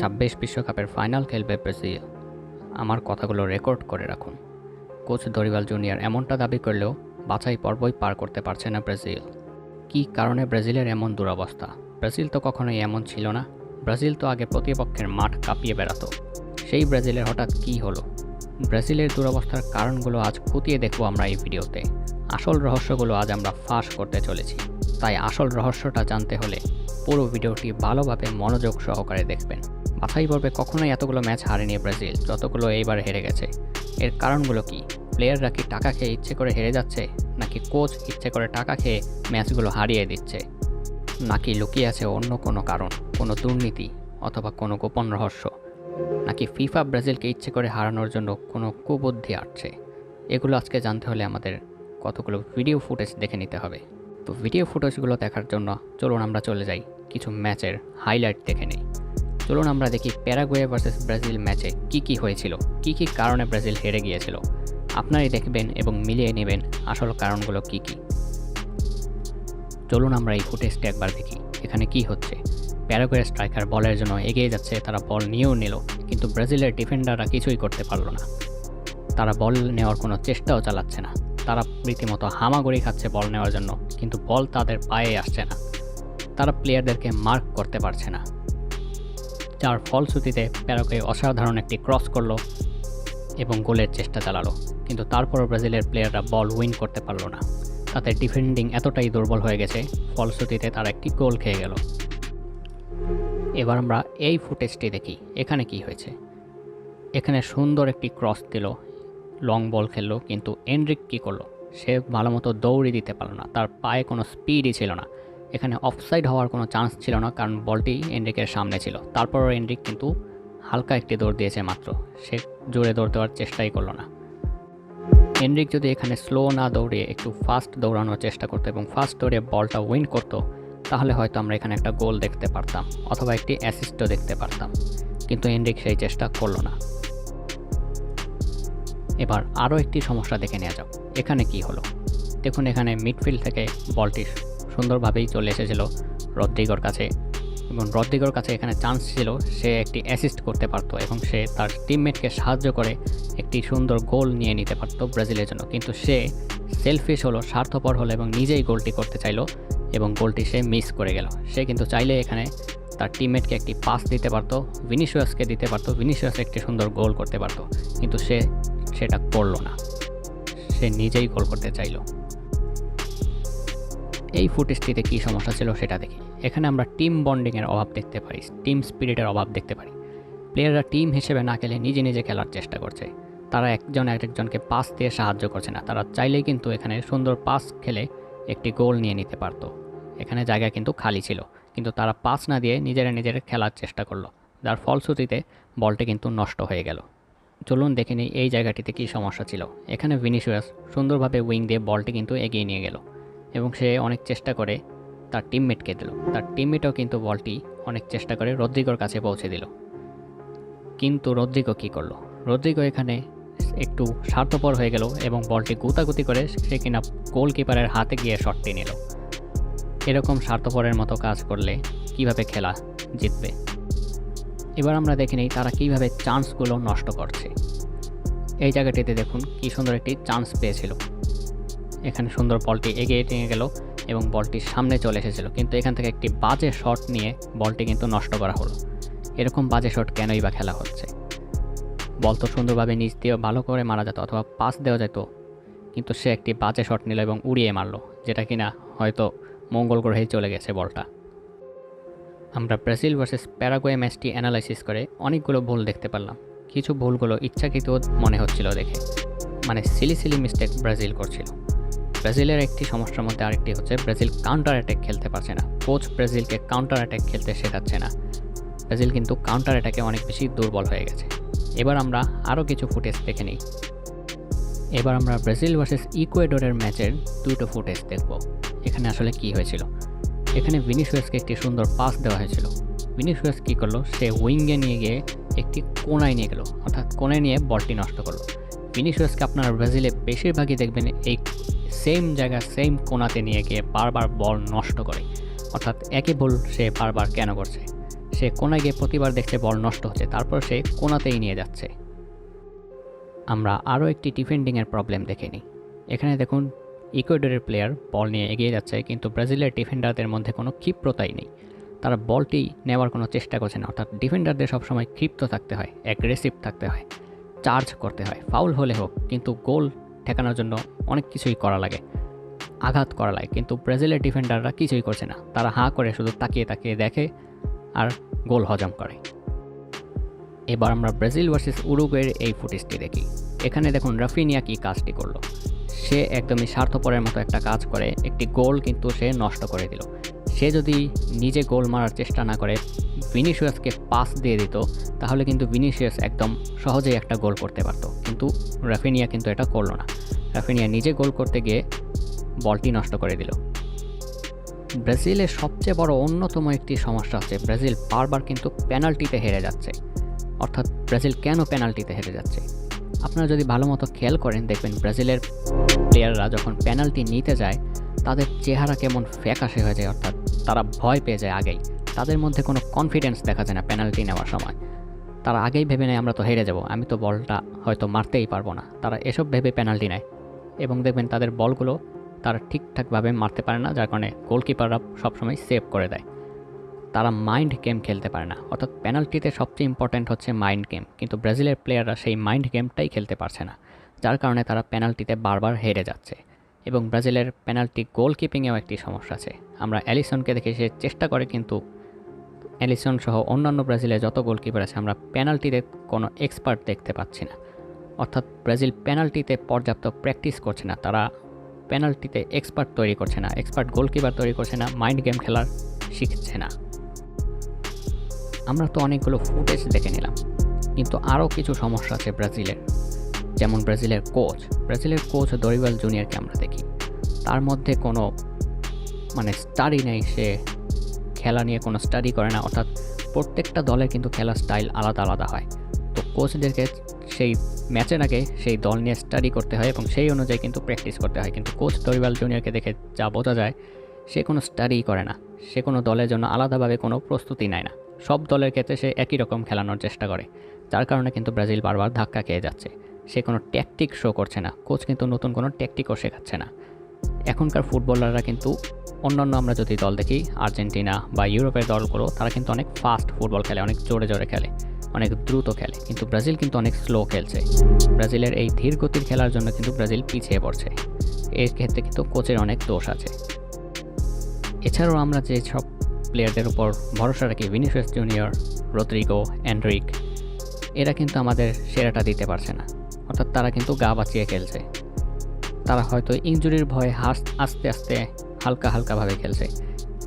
ছাব্বিশ বিশ্বকাপের ফাইনাল খেলবে ব্রাজিল। আমার কথাগুলো রেকর্ড করে রাখুন। কোচ দরিবাল জুনিয়র এমনটা দাবি করলেও বাছাই পর্বই পার করতে পারছে না ব্রাজিল। কি কারণে ব্রাজিলের এমন দুরবস্থা? ব্রাজিল তো কখনোই এমন ছিল না। ব্রাজিল তো আগে প্রতিপক্ষের মাঠ কাঁপিয়ে বেড়াতো। সেই ব্রাজিলের হঠাৎ কী হলো? ব্রাজিলের দুরবস্থার কারণগুলো আজ খতিয়ে দেখব আমরা এই ভিডিওতে। আসল রহস্যগুলো আজ আমরা ফাঁস করতে চলেছি। তাই আসল রহস্যটা জানতে হলে পুরো ভিডিওটি ভালোভাবে মনোযোগ সহকারে দেখবেন। বাছাই পর্বে কখনোই এতগুলো ম্যাচ হারেনি ব্রাজিল, যতগুলো এইবার হেরে গেছে। এর কারণগুলো কি? প্লেয়াররা কি টাকা খেয়ে ইচ্ছে করে হেরে যাচ্ছে, নাকি কোচ ইচ্ছে করে টাকা খেয়ে ম্যাচগুলো হারিয়ে দিচ্ছে? নাকি লুকিয়ে আছে অন্য কোনো কারণ, কোনো দুর্নীতি অথবা কোনো গোপন রহস্য? নাকি ফিফা ব্রাজিলকে ইচ্ছে করে হারানোর জন্য কোনো কুবুদ্ধি আসছে এগুলো আজকে জানতে হলে আমাদের কতগুলো ভিডিও ফুটেজ দেখে নিতে হবে। তো ভিডিও ফুটেজগুলো দেখার জন্য চলুন আমরা চলে যাই, কিছু ম্যাচের হাইলাইট দেখে নেই। চলুন আমরা দেখি প্যারাগুয়ে ভার্সেস ব্রাজিল ম্যাচে কি কি হয়েছিল, কি কি কারণে ব্রাজিল হেরে গিয়েছিল। আপনারাই দেখবেন এবং মিলিয়ে নেবেন আসল কারণগুলো কি কি। চলুন আমরা এই ফুটেজটা একবার দেখি, এখানে কি হচ্ছে। প্যারাগুয়ের স্ট্রাইকার বলের জন্য এগিয়ে যাচ্ছে, তারা বল নিয়েও নিল, কিন্তু ব্রাজিলের ডিফেন্ডাররা কিছুই করতে পারল না। তারা বল নেওয়ার কোনো চেষ্টাও চালাচ্ছে না। তারা রীতিমতো হামাগুড়ি খাচ্ছে বল নেওয়ার জন্য, কিন্তু বল তাদের পায়ে আসছে না। তারা প্লেয়ারদেরকে মার্ক করতে পারছে না। যার ফলশ্রুতিতে প্যারাগুয়ে অসাধারণ একটি ক্রস করল এবং গোলের চেষ্টা চালালো। কিন্তু তারপরও ব্রাজিলের প্লেয়াররা বল উইন করতে পারল না। তাতে ডিফেন্ডিং এতটাই দুর্বল হয়ে গেছে, ফলশ্রুতিতে তারা একটি গোল খেয়ে গেল। এবার আমরা এই ফুটেজটি দেখি, এখানে কি হয়েছে। এখানে সুন্দর একটি ক্রস দিল, লং বল খেললো, কিন্তু এনরিক কী করল? সে ভালো মতো দৌড়ি দিতে পারল না, তার পায়ে কোনো স্পিডই ছিল না। এখানে অফসাইড হওয়ার কোনো চান্স ছিল না, কারণ বলটি এনরিকের সামনে ছিল। তারপরও এনরিক কিন্তু হালকা একটি দৌড় দিয়েছে মাত্র। সে জোরে দৌড় দেওয়ার চেষ্টাই করল না। এনরিক যদি এখানে স্লো না দৌড়ে একটু ফাস্ট দৌড়ানোর চেষ্টা করতো এবং ফাস্ট দৌড়ে বলটা উইন করতো, তাহলে হয়তো আমরা এখানে একটা গোল দেখতে পারতাম, অথবা একটি অ্যাসিস্টও দেখতে পারতাম। কিন্তু এনরিক সেই চেষ্টা করল না। এবার আরও একটি সমস্যা দেখে নেওয়া যাক। এখানে কি হলো? দেখুন, এখানে মিডফিল্ড থেকে বলটি সুন্দরভাবেই চলে এসেছিল রদ্রিগর কাছে। এবং রদ্রিগর কাছে এখানে চান্স ছিল, সে একটি অ্যাসিস্ট করতে পারতো এবং সে তার টিমমেটকে সাহায্য করে একটি সুন্দর গোল নিয়ে নিতে পারতো ব্রাজিলের জন্য। কিন্তু সে সেলফিশ হলো, স্বার্থপর হলো এবং নিজেই গোলটি করতে চাইল এবং গোলটি সে মিস করে গেল। সে কিন্তু চাইলে এখানে তার টিমমেটকে একটি পাস দিতে পারতো ভিনিসিয়াসকে দিতে পারতো ভিনিসিয়াস একটি সুন্দর গোল করতে পারতো। কিন্তু সে সেটা করল না। সে নিজেই গোল করতে চাইলো। এই ফুটেজটিতে কী সমস্যা ছিল সেটা দেখি। এখানে আমরা টিম বন্ডিংয়ের অভাব দেখতে পারি, টিম স্পিরিটের অভাব দেখতে পারি। প্লেয়াররা টিম হিসেবে না খেলে নিজে নিজে খেলার চেষ্টা করছে। তারা একজন একজনকে পাস দিয়ে সাহায্য করছে না। তারা চাইলেই কিন্তু এখানে সুন্দর পাস খেলে একটি গোল নিয়ে নিতে পারতো। এখানে জায়গা কিন্তু খালি ছিল, কিন্তু তারা পাস না দিয়ে নিজেরা নিজেরা খেলার চেষ্টা করল, যার ফলশ্রুতিতে বলটি কিন্তু নষ্ট হয়ে গেল। চলুন দেখে এই জায়গাটিতে কী সমস্যা ছিল। এখানে ভিনিসিয়াস সুন্দরভাবে উইং দিয়ে বলটি কিন্তু এগিয়ে নিয়ে গেল। এবং সে অনেক চেষ্টা করে তার টিমমেটকে দিল। তার টিমমেটও কিন্তু বলটি অনেক চেষ্টা করে রদ্রিগোর কাছে পৌঁছে দিল। কিন্তু রদ্রিগো কী করল? রদ্রিগো এখানে একটু স্বার্থপর হয়ে গেল এবং বলটি গুতাগুতি করে সে কিনা গোলকিপারের হাতে গিয়ে শটটি নিল। এরকম স্বার্থপরের মতো কাজ করলে কীভাবে খেলা জিতবে? এবার আমরা দেখে নিই তারা কীভাবে চান্সগুলো নষ্ট করছে। এই জায়গাটিতে দেখুন কী সুন্দর একটি চান্স পেয়েছিল। এখানে সুন্দর বলটি এগিয়ে নিয়ে গেল এবং বলটি সামনে চলে এসেছিল। কিন্তু এখান থেকে একটি বাজে শট নিয়ে বলটি কিন্তু নষ্ট করা হলো। এরকম বাজে শট কেনই বা খেলা হচ্ছে? বল তো সুন্দরভাবে নিচ দিয়ে ভালো করে মারা যেত অথবা পাস দেওয়া যেত, কিন্তু সে একটি বাজে শট নিল এবং উড়িয়ে মারলো, যেটা কিনা হয়তো মঙ্গল গ্রহেই চলে গেছে বলটা। আমরা ব্রাজিল ভার্সেস প্যারাগুয়ে ম্যাচটি অ্যানালাইসিস করে অনেকগুলো ভুল দেখতে পারলাম। কিছু ভুলগুলো ইচ্ছাকৃত মনে হচ্ছিল দেখে। মানে সিলি সিলি মিস্টেক ব্রাজিল করছিল। ব্রাজিলের একটি সমস্যার মধ্যে আরেকটি হচ্ছে ব্রাজিল কাউন্টার অ্যাটাক খেলতে পারছে না। কোচ ব্রাজিলকে কাউন্টার অ্যাটাক খেলতে শেখাচ্ছে না। ব্রাজিল কিন্তু কাউন্টার অ্যাটাকে অনেক বেশি দুর্বল হয়ে গেছে। এবার আমরা আরও কিছু ফুটেজ দেখে নিই। এবার আমরা ব্রাজিল ভার্সেস ইকুয়েডরের ম্যাচের দুটো ফুটেজ দেখব। এখানে আসলে কি হয়েছিল? এখানে ভিনিসিয়াসকে একটি সুন্দর পাস দেওয়া হয়েছিল। ভিনিসিয়াস কী করল? সে উইঙ্গে নিয়ে গিয়ে একটি কোনায় নিয়ে গেল। অর্থাৎ কোনায় নিয়ে বলটি নষ্ট করল। ভিনিসিয়াসকে আপনারা ব্রাজিলে বেশিরভাগই দেখবেন এই সেম জায়গা সেম কোনাতে নিয়ে গিয়ে বারবার বল নষ্ট করে। অর্থাৎ একই বল সে বারবার কেন করছে? সে কোনায় গিয়ে প্রতিবার দেখছে বল নষ্ট হচ্ছে, তারপর সে কোনাতেই নিয়ে যাচ্ছে। আমরা আরও একটি ডিফেন্ডিংয়ের প্রবলেম দেখে নিই। এখানে দেখুন ইকুয়েডরের প্লেয়ার বল নিয়ে এগিয়ে যাচ্ছে, কিন্তু ব্রাজিলের ডিফেন্ডারদের মধ্যে কোনো ক্ষিপ্রতাই নেই। তারা বলটি নেওয়ার কোনো চেষ্টা করছে না, অর্থাৎ ডিফেন্ডারদের সবসময় ক্ষিপ্ত থাকতে হয় অ্যাগ্রেসিভ থাকতে হয়। চার্জ করতে হয় ফাউল হলে হোক, কিন্তু গোল ঠেকানোর জন্য অনেক কিছুই করা লাগে, আঘাত করা লাগে, কিন্তু ব্রাজিলের ডিফেন্ডাররা কিছুই করছে না। তারা হাঁ করে শুধু তাকিয়ে তাকিয়ে দেখে আর গোল হজম করে। এবার আমরা ব্রাজিল ভার্সেস উরুগুয়ের এই ফুটেজটি দেখি। এখানে দেখুন, রাফিনিয়া কি কাজটি করল। সে একদমই স্বার্থপরের মতো একটা কাজ করে, একটি গোল কিন্তু সে নষ্ট করে দিল। সে যদি নিজে গোল মারার চেষ্টা না করে, ভিনিসিয়াসকে পাস দিয়ে দিত তাহলে কিন্তু ভিনিসিয়াস একদম সহজেই একটা গোল করতে পারত। কিন্তু রাফিনিয়া কিন্তু এটা করল না। রাফিনিয়া নিজে গোল করতে গিয়ে বলটি নষ্ট করে দিল। ব্রাজিলের সবচেয়ে বড় অন্যতম একটি সমস্যা হচ্ছে ব্রাজিল বারবার কিন্তু পেনাল্টিতে হেরে যাচ্ছে। অর্থাৎ ব্রাজিল কেন পেনাল্টিতে হেরে যাচ্ছে? আপনারা যদি ভালো মতো খেয়াল করেন, দেখবেন ব্রাজিলের প্লেয়াররা যখন পেনাল্টি নিতে যায়, তাদের চেহারা কেমন ফ্যাকাশে হয়ে যায়। অর্থাৎ তারা ভয় পেয়ে যায় আগেই। তাদের মধ্যে কোনো কনফিডেন্স দেখা যায় না পেনাল্টি নেওয়ার সময়। তারা আগেই ভেবে নেয়, আমরা তো হেরে যাব। আমি তো বলটা হয়তো মারতেই পারব না। তারা এসব ভেবে পেনাল্টি নেয়। এবং দেখবেন তাদের বলগুলো তারা ঠিকঠাকভাবে মারতে পারে না, যার কারণে গোলকিপাররা সবসময় সেভ করে দেয়। তারা মাইন্ড গেম খেলতে পারে না। অর্থাৎ পেনাল্টিতে সবচেয়ে ইম্পর্ট্যান্ট হচ্ছে মাইন্ড গেম কিন্তু ব্রাজিলের প্লেয়াররা সেই মাইন্ড গেমটাই খেলতে পারছে না, যার কারণে তারা পেনাল্টিতে বারবার হেরে যাচ্ছে। এবং ব্রাজিলের পেনাল্টি গোলকিপিংয়েও একটি সমস্যা আছে। আমরা অ্যালিসনকে দেখে সে চেষ্টা করে কিন্তু অ্যালিসন সহ অন্যান্য ব্রাজিলের যত গোলকিপার আছে, আমরা পেনাল্টিতে কোনো এক্সপার্ট দেখতে পাচ্ছি না। অর্থাৎ ব্রাজিল পেনাল্টিতে পর্যাপ্ত প্র্যাকটিস করছে না। তারা পেনাল্টিতে এক্সপার্ট তৈরি করছে না, এক্সপার্ট গোলকিপার তৈরি করছে না, মাইন্ড গেম খেলার শিখছে না। আমরা তো অনেকগুলো ফুটেজ দেখে নিলাম, কিন্তু আরও কিছু সমস্যা আছে ব্রাজিলের। যেমন ব্রাজিলের কোচ ব্রাজিলের কোচ দরিবাল জুনিয়রকে আমরা দেখি। তার মধ্যে কোনো মানে স্টাডি নেই, সে খেলা নিয়ে কোনো স্টাডি করে না, অর্থাৎ প্রত্যেকটা দলের কিন্তু খেলার স্টাইল আলাদা আলাদা হয়। তো কোচদেরকে সেই ম্যাচের আগে সেই দল নিয়ে স্টাডি করতে হয় এবং সেই অনুযায়ী কিন্তু প্র্যাকটিস করতে হয়। কিন্তু কোচ দরিবাল জুনিয়রকে দেখে যা বোঝা যায়, সে কোনো স্টাডিই করে না। সে কোনো দলের জন্য আলাদাভাবে কোনো প্রস্তুতি নেয় না। সব দলের ক্ষেত্রে সে একই রকম খেলানোর চেষ্টা করে। যার কারণে কিন্তু ব্রাজিল বারবার ধাক্কা খেয়ে যাচ্ছে। সে কোনো ট্যাকটিক শো করছে না। কোচ কিন্তু নতুন কোনো ট্যাকটিকও শেখাচ্ছে না। এখনকার ফুটবলাররা কিন্তু অন্যান্য আমরা যদি দল দেখি, আর্জেন্টিনা বা ইউরোপের দলগুলো তারা কিন্তু অনেক ফাস্ট ফুটবল খেলে, অনেক জোরে জোরে খেলে, অনেক দ্রুত খেলে। কিন্তু ব্রাজিল কিন্তু অনেক স্লো খেলছে। ব্রাজিলের এই ধীর গতির খেলার জন্য কিন্তু ব্রাজিল পিছিয়ে পড়ছে। এর ক্ষেত্রে কিন্তু কোচের অনেক দোষ আছে। এছাড়াও আমরা যে সব প্লেয়ারদের উপর ভরসা রাখি ভিনিসিয়াস জুনিয়র রদ্রিগো অ্যান্ড্রিক এরা কিন্তু আমাদের সেরাটা দিতে পারছে না। অর্থাৎ তারা কিন্তু গা বাঁচিয়ে খেলছে। তারা হয়তো ইঞ্জুরির ভয়ে হাস, আস্তে আস্তে হালকা হালকাভাবে খেলছে।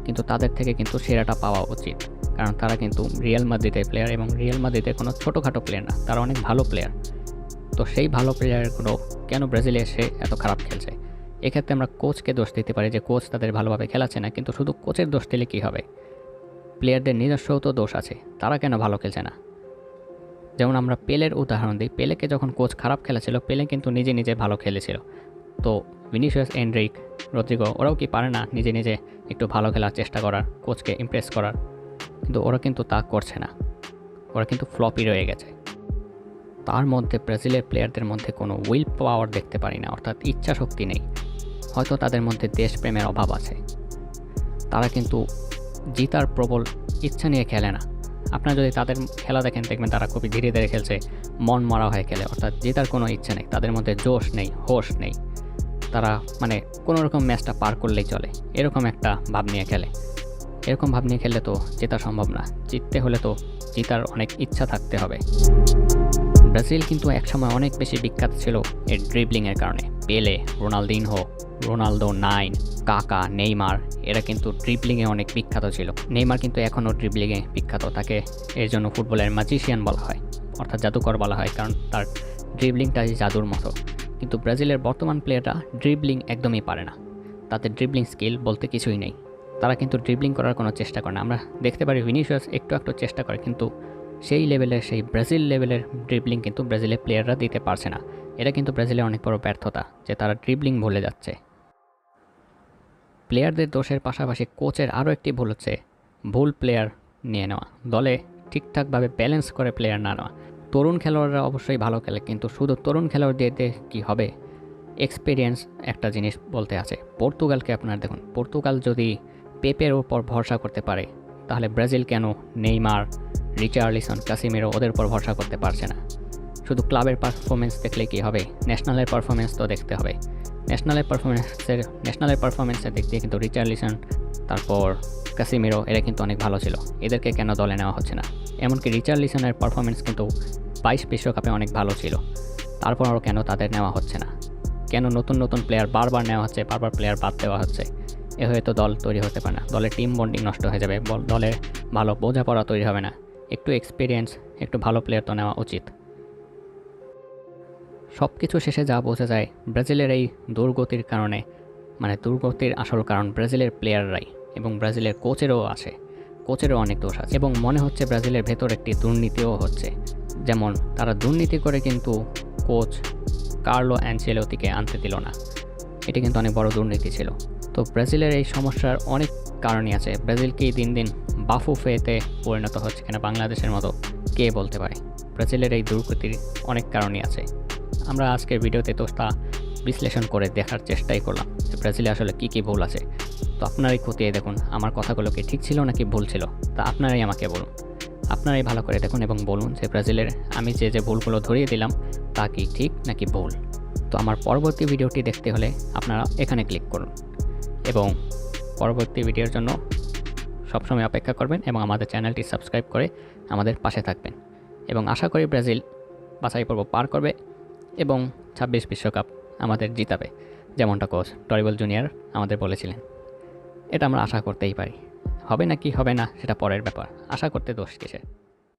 কিন্তু তাদের থেকে কিন্তু সেরাটা পাওয়া উচিত। কারণ তারা কিন্তু রিয়েল মাদ্রিদের প্লেয়ার এবং রিয়েল মাদ্রিদের কোনো ছোটোখাটো প্লেয়ার না, তারা অনেক ভালো প্লেয়ার তো সেই ভালো প্লেয়ারগুলো কেন ব্রাজিলে এসে এত খারাপ খেলছে? এক্ষেত্রে আমরা কোচকে দোষ দিতে পারি যে কোচ তাদের ভালোভাবে খেলাচ্ছে না, কিন্তু শুধু কোচের দোষ দিলে কী হবে? প্লেয়ারদের নিজস্বও তো দোষ আছে, তারা কেন ভালো খেলছে না? যেমন আমরা পেলের উদাহরণ দিই। পেলেকে যখন কোচ খারাপ খেলেছিল পেলে কিন্তু নিজে নিজে ভালো খেলেছিল। তো ভিনিসিয়াস এন্ড্রিক রদ্রিগো, ওরাও কি পারে না নিজে নিজে একটু ভালো খেলার চেষ্টা করার, কোচকে ইমপ্রেস করার? কিন্তু ওরা কিন্তু তা করছে না। ওরা কিন্তু ফ্লপই রয়ে গেছে। তার মধ্যে ব্রাজিলের প্লেয়ারদের মধ্যে কোনো উইল পাওয়ার দেখতে পারি না, অর্থাৎ ইচ্ছা শক্তি নেই। হয়তো তাদের মধ্যে দেশপ্রেমের অভাব আছে। তারা কিন্তু জিতার প্রবল ইচ্ছা নিয়ে খেলে না। আপনারা যদি তাদের খেলা দেখেন, দেখবেন তারা খুবই ধীরে ধীরে খেলছে মন মরা হয়ে খেলে। অর্থাৎ জেতার কোনো ইচ্ছা নেই, তাদের মধ্যে জোশ নেই, হোশ নেই। তারা মানে কোনো রকম ম্যাচটা পার করলেই চলে। এরকম একটা ভাব নিয়ে খেলে। এরকম ভাব নিয়ে খেললে তো জেতা সম্ভব না। জিততে হলে তো জেতার অনেক ইচ্ছা থাকতে হবে। ব্রাজিল কিন্তু একসময় অনেক বেশি বিখ্যাত ছিল এর ড্রিবলিংয়ের কারণে। Pele, Ronaldinho, Ronaldo nine, Kaka, Neymar, এরা কিন্তু ড্রিবলিংয়ে অনেক বিখ্যাত ছিল। নেইমার কিন্তু এখনও ড্রিবলিংয়ে বিখ্যাত। তাকে এর জন্য ফুটবলের ম্যাজিশিয়ান বলা হয়। অর্থাৎ জাদুকর বলা হয়, কারণ তার ড্রিবলিংটা জাদুর মতো। কিন্তু ব্রাজিলের বর্তমান প্লেয়াররা ড্রিবলিং একদমই পারে না। তাদের ড্রিবলিং স্কিল বলতে কিছুই নেই। তারা কিন্তু ড্রিবলিং করার কোনো চেষ্টা করে না। আমরা দেখতে পারি ভিনিসিয়াস একটু একটু চেষ্টা করে, কিন্তু সেই লেভেলের সেই ব্রাজিল লেভেলের ড্রিবলিং কিন্তু ব্রাজিলের প্লেয়াররা দিতে পারছে না। এটা কিন্তু ব্রাজিলের অনেক বড় ব্যর্থতা যে তারা ড্রিবলিং ভুলে যাচ্ছে। প্লেয়ারদের দোষের পাশাপাশি কোচের আরও একটি ভুল হচ্ছে, ভুল প্লেয়ার নিয়ে নেওয়া। দলে ঠিকঠাকভাবে ব্যালেন্স করে প্লেয়ার না নেওয়া। তরুণ খেলোয়াড়রা অবশ্যই ভালো খেলে, কিন্তু শুধু তরুণ খেলোয়াড়দের কী হবে? এক্সপিরিয়েন্স একটা জিনিস বলতে আছে। পর্তুগালকে আপনার দেখুন, পর্তুগাল যদি পেপের ওপর ভরসা করতে পারে, তাহলে ব্রাজিল কেন নেইমার, রিচার্লিসন কাসিমেরো ওদের উপর ভরসা করতে পারছে না? শুধু ক্লাবের পারফরমেন্স দেখলে কি হবে? ন্যাশনালের পারফরমেন্স তো দেখতে হবে। ন্যাশনালের পারফরমেন্সের ন্যাশনালের পারফরমেন্সের দিক দিয়ে কিন্তু রিচার্লিসন তারপর কাসিমিরো এরা কিন্তু অনেক ভালো ছিল। এদেরকে কেন দলে নেওয়া হচ্ছে না? এমনকি রিচার্লিসনের পারফরমেন্স কিন্তু বাইশ বিশ্বকাপে অনেক ভালো ছিল। তারপর তারপরও কেন তাদের নেওয়া হচ্ছে না? কেন নতুন নতুন প্লেয়ার বারবার নেওয়া হচ্ছে, বারবার প্লেয়ার বাদ দেওয়া হচ্ছে? এ হয়তো দল তৈরি হতে পারে না। দলের টিম বন্ডিং নষ্ট হয়ে যাবে। দলের ভালো বোঝাপড়া তৈরি হবে না। একটু এক্সপিরিয়েন্স একটু ভালো প্লেয়ার তো নেওয়া উচিত। সব কিছু শেষে যা বোঝা যায়, ব্রাজিলের এই দুর্গতির কারণে মানে দুর্গতির আসল কারণ ব্রাজিলের প্লেয়াররাই এবং ব্রাজিলের কোচেরও আছে। কোচেরও অনেক দোষ আছে। এবং মনে হচ্ছে ব্রাজিলের ভেতর একটি দুর্নীতিও হচ্ছে। যেমন, তারা দুর্নীতি করে কিন্তু কোচ কার্লো অ্যাঞ্চেলোতিকে আনতে দিল না। এটি কিন্তু অনেক বড় দুর্নীতি ছিল। তো ব্রাজিলের এই সমস্যার অনেক কারণই আছে। ব্রাজিলকেই দিন দিন বাফুফেতে পরিণত হচ্ছে কিনা বাংলাদেশের মতো কে বলতে পারে? ব্রাজিলের এই দুর্গতির অনেক কারণই আছে। আমরা আজকের ভিডিওতে তা বিশ্লেষণ করে দেখার চেষ্টাই করলাম যে ব্রাজিলে আসলে কী কী ভুল আছে। তো আপনারাই খতিয়ে দেখুন, আমার কথাগুলো কি ঠিক ছিল নাকি ভুল ছিল? তা আপনারাই আমাকে বলুন। আপনারাই ভালো করে দেখুন এবং বলুন যে ব্রাজিলের আমি যে যে ভুলগুলো ধরিয়ে দিলাম, তা কি ঠিক নাকি ভুল? তো আমার পরবর্তী ভিডিওটি দেখতে হলে আপনারা এখানে ক্লিক করুন এবং পরবর্তী ভিডিওর জন্য সবসময় অপেক্ষা করবেন এবং আমাদের চ্যানেলটি সাবস্ক্রাইব করে আমাদের পাশে থাকবেন। এবং আশা করি ব্রাজিল বাছাই পর্ব পার করবে এবং ছাব্বিশ বিশ্বকাপ আমাদের জিতাবে, যেমনটা কোচ টরিবল জুনিয়র আমাদের বলেছিলেন। এটা আমরা আশা করতেই পারি। হবে না কি হবে না, সেটা পরের ব্যাপার। আশা করতে দোষ কিসের?